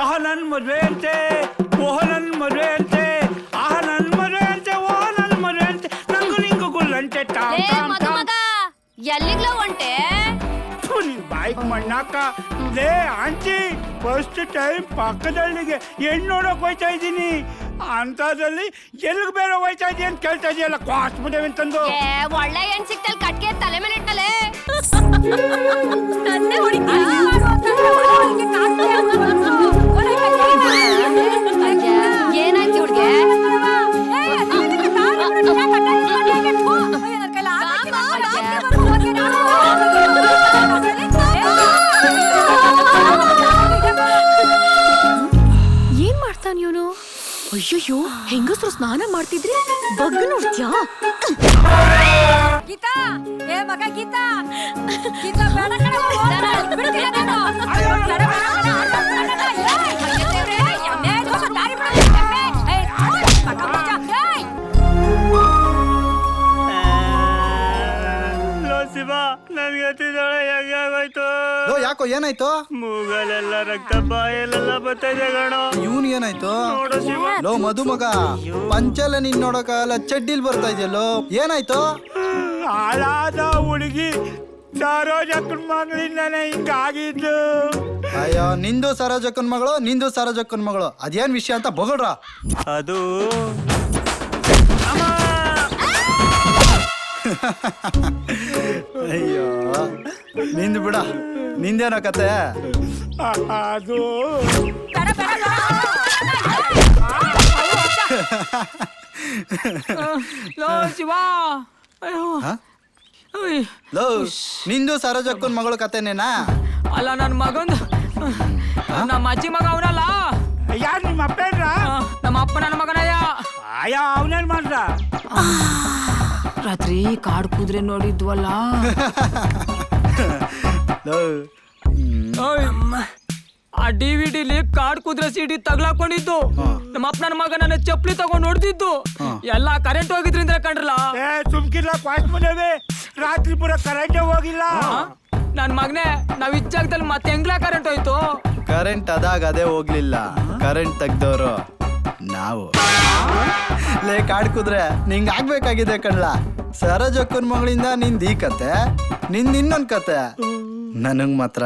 ಆಹ ನನ್ ಮದುವೆ ಅಂತೆ ಓಹ ನನ್ ಮದುವೆ ಅಂತೆ ಆಹ ನನ್ ಮದುವೆ ಅಂತೆ ಓಹ ನನ್ ಮದುವೆ ಅಂತೆ. ನಂಗೂ ನಿಂಗೂ ಗುಲ್ಲಂತೆ ಟಾಮ್ ಲೇ ಟಾಮ್ ಟಾಮ್. ಮದುಮಗ ಎಲ್ಲಿಗ್ಲ ಹೊಂಟೆ ಥು, ನಿನ್ ಬಾಯಿಗ್ ಮಣ್ಣಾಕ. ಲೇ ಆಂಟಿ ಫಸ್ಟ್ ಟೈಮ್ ಪಕ್ಕದಳ್ಳಿಗೆ ಹೆಣ್ಣು ನೋಡೋಕೆ ಹೋಯ್ತಾ ಇದ್ದೀನಿ. ಅಂಥದ್ರಲ್ಲಿ ಎಲ್ಲಿಗೆ ಬೇರೆ ಹೋಯ್ತಾ ಇದೀಯ ಅಂತ ಕೇಳ್ತಾ ಇದೆಯಲ್ಲ ಕ್ವಾಸ್ ಬಿಡೇವೆ ಅಂತಂದು ಏ ಒಳ್ಳೆ ಹೆಣ್ ಸಿಕ್ತಲ್ ಕಟ್ಗೆ ತಲೆ ಮೇಲೆ ಇಟ್ಟಲೆ. ಮಾಡ್ತಾನ ಇವನು ಅಯ್ಯಯ್ಯೋ ಹೆಂಗಸರು ಸ್ನಾನ ಮಾಡ್ತಿದ್ರೆ ಬಗ್ ನೋಡ್ತ್ಯಾ? ಗೀತಾ ಏ ಮಗ ಗೀತಾ ಗೀತಾ ಬೇಡ ಕಣೆ, ಹೋಗ್ಬೇಡ, ನಾನು? ನನ್ಗೆ ಹತ್ತಿದೊಳೆ ಹೆಂಗಾಗೋಯ್ತು ಲೋ ಯಾಕೋ ಏನಾಯ್ತು? ಮೂಗಲೆಲ್ಲ ರಕ್ತ ಬಾಯಲ್ಲೆಲ್ಲ ಬರ್ತೈತೆ ಗಣ ಇವನ್ ಏನಾಯ್ತು? ನೋಡು ಶಿವ. ಲೋ ಮಧುಮಗ ಪಂಚಲ ನಿನ್ ನೋಡಕ್ಕಾಗಲ್ಲ ಚಡ್ಡಿಲ್ ಬರ್ತಾ ಇದೆಯಲ್ಲೋ ಏನಾಯ್ತು? ಹಾಳಾದ ಹುಡುಗಿ ಸರೋಜಕ್ಕನ್ ಮಗಳಿಂದಾನೆ ಹಿಂಗಾಗಿದ್ದು. ಅಯ್ಯೋ ನಿಂದು ಸರೋಜಕ್ಕನ್ ಮಗಳು ನಿಂದು ಸರೋಜಕ್ಕನ್ ಮಗಳು ಅದೇನ್ ವಿಷಯ ಅಂತ ಬಗಳ್ರ ಅದು ಅಯ್ಯೋ ನಿಂದು ಬಿಡ. ನಿಂದೇನೋ ಕತೆ? ಅದು. ಲೋ ಶಿವ. ಅಯ್ಯೋ. ಹ? ಉಯ್. ಲೋ ನಿಂದು ಸರೋಜಕ್ಕನ್ ಮಗಳು ಕತೆನೇನಾ? ಅಲ್ಲ ನನ್ನ ಮಗಂದು. ನಮ್ಮ ಅಜ್ಜಿ ಮಗ ಅವನಲ್ಲ? ಯಾರು ನಿಮ್ಮ ಅಪ್ಪೇನ್ರ? ನಮ್ಮ ಅಪ್ಪ ನನ್ನ ಮಗನಯ್ಯ. ಆಯಾ ಅವನೇನ್ ಮಾಡ್ದ? ರಾತ್ರಿ ಕಾಡು ಕುದ್ರೆ ನೋಡಿದ್ವಲ್ಲ. ಆ ಡಿ ವಿ ಡಿಲಿ ಕಾಡ್ ಕುದ್ರೆ ಸಿಡಿ ತಗ್ಲಾಕೊಂಡಿದ್ದು. ನಮ್ಮ ಅಪ್ಪ ನನ್ನ ಮಗ ನನ್ನ ಚಪ್ಪಲಿ ತಗೊಂಡ್ ಹೊಡ್ದಿದ್ದು. ಎಲ್ಲ ಕರೆಂಟ್ ಹೋಗಿದ್ರಿಂದ ಕಂಡ್ರಲ್ಲ? ಏ ಸುಮ್ಕಿಲ್ಲ ಫಾಸ್ಟ್ ಬಂದೇವೆ ರಾತ್ರಿ ಪೂರ ಕರೆಂಟ್ ಹೋಗಿಲ್ಲ. ನನ್ ಮಗನೇ ನಾವ್ ಇಚ್ಚಾಗದಲ್ಲಿ ಮತ್ತೆ ಹೆಂಗ್ಲಾ ಕರೆಂಟ್ ಹೋಯ್ತು? ಕರೆಂಟ್ ಅದಾಗ ಅದೇ ಹೋಗ್ಲಿಲ್ಲ. ಕರೆಂಟ್ ತೆಗ್ದವ್ರು. ನಾವು. ಲೇ, ಕಾಡ್ ಕುದ್ರೆ, ನಿಂಗ್ ಆಗ್ಬೇಕಾಗಿದೆ ಕಣ್ಲ? ಸರೋಜಕ್ಕನ್ ಮಗಳಿಂದ ನಿಂದ ಈ ಕತೆ, ನಿಂದ ಇನ್ನೊಂದ್ ಕತೆ. ನನಗ್ ಮಾತ್ರ